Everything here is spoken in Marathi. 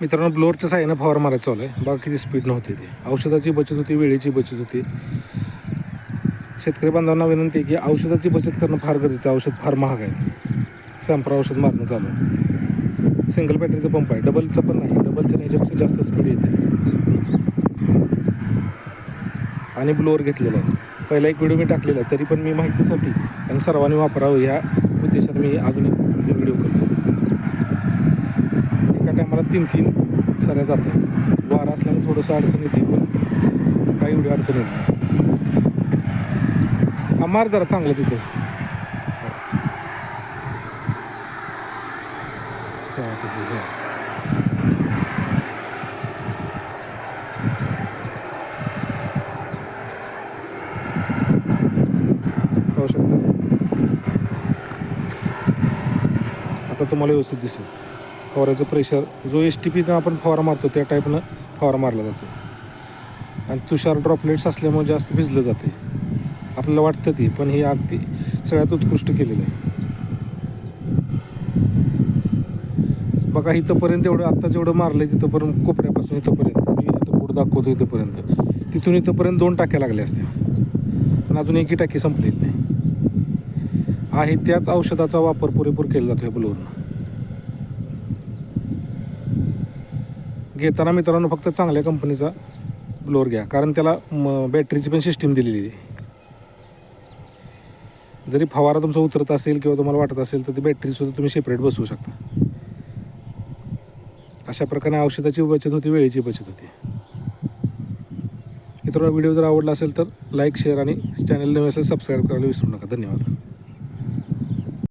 मित्रांनो ब्लोअरच्या साह्यानं फवार मारायचं चालू आहे. बघा किती स्पीड नव्हती ती. औषधाची बचत होती वेळेची बचत होती. शेतकरी बांधवांना विनंती आहे की औषधाची बचत करणं फार गरजेचं आहे. औषध फार महाग आहे. सॅम्पर औषध मारणं चालू आहे. सिंगल बॅटरीचा पंप आहे. डबलचं पण नाही. डबलचं ह्याच्यापेक्षा जास्त स्पीड येते. आणि ब्लोअर घेतलेला आहे. पहिला एक व्हिडिओ मी टाकलेला आहे. तरी पण मी माहितीसाठी आणि सर्वांनी वापरावं ह्या उद्देशाने मी अजून एक व्हिडिओ करतो तीन तीन सऱ्या जातात. वारा असल्यामुळे थोडंसं अडचण येते पण काही एवढी अडचण येत हा मार जरा चांगलं तिथे. शकता. आता तुम्हाला व्यवस्थित दिसेल. फवाराचं प्रेशर जो एस टी पीनं आपण फवारा मारतो त्या टाईपनं फवारा मारला जातो. आणि तुषार ड्रॉपलेट्स असल्यामुळे जास्त भिजलं जाते. आपल्याला वाटतं ती पण हे अगदी सगळ्यात उत्कृष्ट केलेलं आहे. बघा इथंपर्यंत एवढं आत्ता जेवढं मारलं आहे तिथंपर्यंत कोपऱ्यापासून इथंपर्यंत. मी आता पुढं दाखवतो इथंपर्यंत. तिथून इथंपर्यंत दोन टाक्या लागल्या असत्या. पण अजून एकही टाकी संपलेली नाही. आहे त्याच औषधाचा वापर पुरेपूर केला जातो या बलवरून. घेताना मित्रांनो फक्त चांगल्या कंपनीचा ब्लोअर घ्या. कारण त्याला म बॅटरीची पण सिस्टीम दिलेली आहे. जरी फवारा तुमचा उतरत असेल किंवा तुम्हाला वाटत असेल तर ती बॅटरीसुद्धा तुम्ही सेपरेट बसवू शकता. अशा प्रकारे औषधाची बचत होती वेळेची बचत होती. मित्रांनो व्हिडिओ जर आवडला असेल तर लाईक शेअर आणि चॅनल नवीन असेल सबस्क्राईब करायला विसरू नका. धन्यवाद.